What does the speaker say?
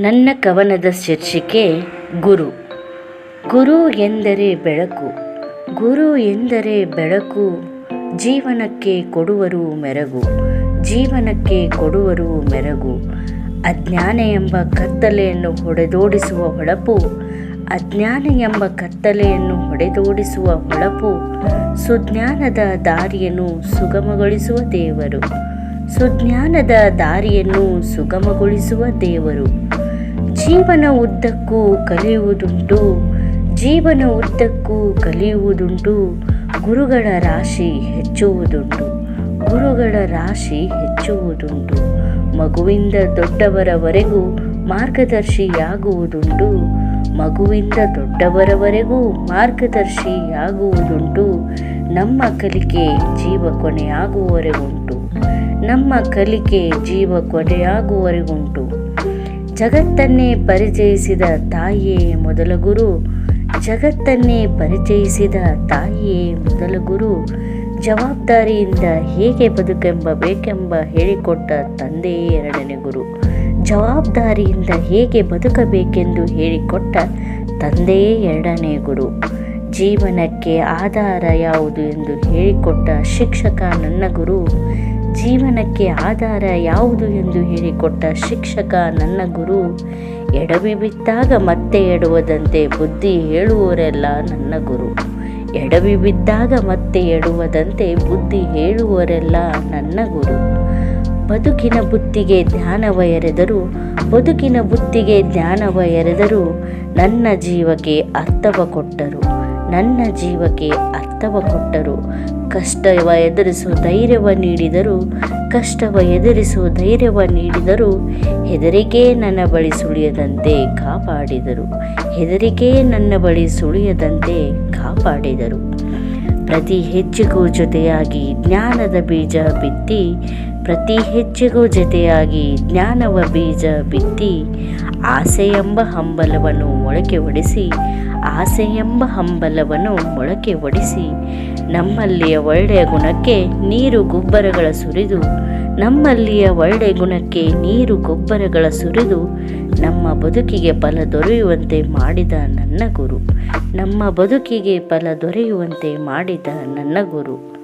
ನನ್ನ ಕವನದ ಶೀರ್ಷಿಕೆ ಗುರು. ಗುರು ಎಂದರೆ ಬೆಳಕು. ಗುರು ಎಂದರೆ ಬೆಳಕು. ಜೀವನಕ್ಕೆ ಕೊಡುವರು ಮೆರಗು. ಜೀವನಕ್ಕೆ ಕೊಡುವರು ಮೆರಗು. ಅಜ್ಞಾನ ಎಂಬ ಕತ್ತಲೆಯನ್ನು ಹೊಡೆದೋಡಿಸುವ ಹೊಳಪು. ಅಜ್ಞಾನ ಎಂಬ ಕತ್ತಲೆಯನ್ನು ಹೊಡೆದೋಡಿಸುವ ಹೊಳಪು. ಸುಜ್ಞಾನದ ದಾರಿಯನ್ನು ಸುಗಮಗೊಳಿಸುವ ದೇವರು. ಸುಜ್ಞಾನದ ದಾರಿಯನ್ನು ಸುಗಮಗೊಳಿಸುವ ದೇವರು. ಜೀವನ ಉದ್ದಕ್ಕೂ ಕಲಿಯುವುದುಂಟು, ಜೀವನ ಉದ್ದಕ್ಕೂ ಕಲಿಯುವುದುಂಟು, ಗುರುಗಳ ರಾಶಿ ಹೆಚ್ಚುವುದುಂಟು, ಗುರುಗಳ ರಾಶಿ ಹೆಚ್ಚುವುದುಂಟು. ಮಗುವಿಂದ ದೊಡ್ಡವರವರೆಗೂ ಮಾರ್ಗದರ್ಶಿಯಾಗುವುದುಂಟು, ಮಗುವಿಂದ ದೊಡ್ಡವರವರೆಗೂ ಮಾರ್ಗದರ್ಶಿಯಾಗುವುದುಂಟು. ನಮ್ಮ ಕಲಿಕೆ ಜೀವ ಕೊನೆಯಾಗುವವರೆಗುಂಟು. ನಮ್ಮ ಕಲಿಕೆ ಜೀವ ಕೊನೆಯಾಗುವವರೆಗುಂಟು. ಜಗತ್ತನ್ನೇ ಪರಿಚಯಿಸಿದ ತಾಯಿಯೇ ಮೊದಲ ಗುರು. ಜಗತ್ತನ್ನೇ ಪರಿಚಯಿಸಿದ ತಾಯಿಯೇ ಮೊದಲ ಗುರು. ಜವಾಬ್ದಾರಿಯಿಂದ ಹೇಗೆ ಬದುಕೆಂಬ ಬೇಕೆಂಬ ಹೇಳಿಕೊಟ್ಟ ತಂದೆಯೇ ಎರಡನೇ ಗುರು. ಜವಾಬ್ದಾರಿಯಿಂದ ಹೇಗೆ ಬದುಕಬೇಕೆಂದು ಹೇಳಿಕೊಟ್ಟ ತಂದೆಯೇ ಎರಡನೇ ಗುರು. ಜೀವನಕ್ಕೆ ಆಧಾರ ಯಾವುದು ಎಂದು ಹೇಳಿಕೊಟ್ಟ ಶಿಕ್ಷಕ ನನ್ನ ಗುರು. ಜೀವನಕ್ಕೆ ಆಧಾರ ಯಾವುದು ಎಂದು ಹೇಳಿಕೊಟ್ಟ ಶಿಕ್ಷಕ, ನನ್ನ ಗುರು, ಎಡವಿ ಬಿದ್ದಾಗ ಮತ್ತೆ ಎಡುವದಂತೆ ಬುದ್ಧಿ ಹೇಳುವವರೆಲ್ಲ ನನ್ನ ಗುರು. ಎಡವಿ ಬಿದ್ದಾಗ ಮತ್ತೆ ಎಡುವದಂತೆ ಬುದ್ಧಿ ಹೇಳುವವರೆಲ್ಲ ನನ್ನ ಗುರು. ಬದುಕಿನ ಬುತ್ತಿಗೆ ಧ್ಯಾನವ ಎರೆದರು ಬದುಕಿನ ಬುತ್ತಿಗೆ ಧ್ಯಾನವ ಎರೆದರು ನನ್ನ ಜೀವಕ್ಕೆ ಅರ್ಥವ ಕೊಟ್ಟರು. ನನ್ನ ಜೀವಕ್ಕೆ ಅರ್ಥವ ಕೊಟ್ಟರು. ಕಷ್ಟವ ಎದುರಿಸುವ ಧೈರ್ಯವ ನೀಡಿದರು. ಕಷ್ಟವ ಎದುರಿಸುವ ಧೈರ್ಯವ ನೀಡಿದರು. ಹೆದರಿಕೆ ನನ್ನ ಬಳಿ ಸುಳಿಯದಂತೆ ಕಾಪಾಡಿದರು. ಹೆದರಿಕೆ ನನ್ನ ಬಳಿ ಸುಳಿಯದಂತೆ ಕಾಪಾಡಿದರು. ಪ್ರತಿ ಹೆಜ್ಜೆಗೂ ಜೊತೆಯಾಗಿ ಜ್ಞಾನದ ಬೀಜ ಬಿತ್ತಿ ಪ್ರತಿ ಹೆಜ್ಜೆಗೂ ಜೊತೆಯಾಗಿ ಜ್ಞಾನವ ಬೀಜ ಬಿತ್ತಿ ಆಸೆ ಎಂಬ ಹಂಬಲವನ್ನು ಮೊಳಕೆ ಒಡಿಸಿ ಆಸೆ ಎಂಬ ಹಂಬಲವನ್ನು ಮೊಳಕೆ ಒಡಿಸಿ, ನಮ್ಮಲ್ಲಿಯ ಒಳ್ಳೆಯ ಗುಣಕ್ಕೆ ನೀರು ಗೊಬ್ಬರಗಳ ಸುರಿದು, ನಮ್ಮಲ್ಲಿಯ ಒಳ್ಳೆಯ ಗುಣಕ್ಕೆ ನೀರು ಗೊಬ್ಬರಗಳ ಸುರಿದು, ನಮ್ಮ ಬದುಕಿಗೆ ಫಲ ದೊರೆಯುವಂತೆ ಮಾಡಿದ ನನ್ನ ಗುರು. ನಮ್ಮ ಬದುಕಿಗೆ ಫಲ ದೊರೆಯುವಂತೆ ಮಾಡಿದ ನನ್ನ ಗುರು.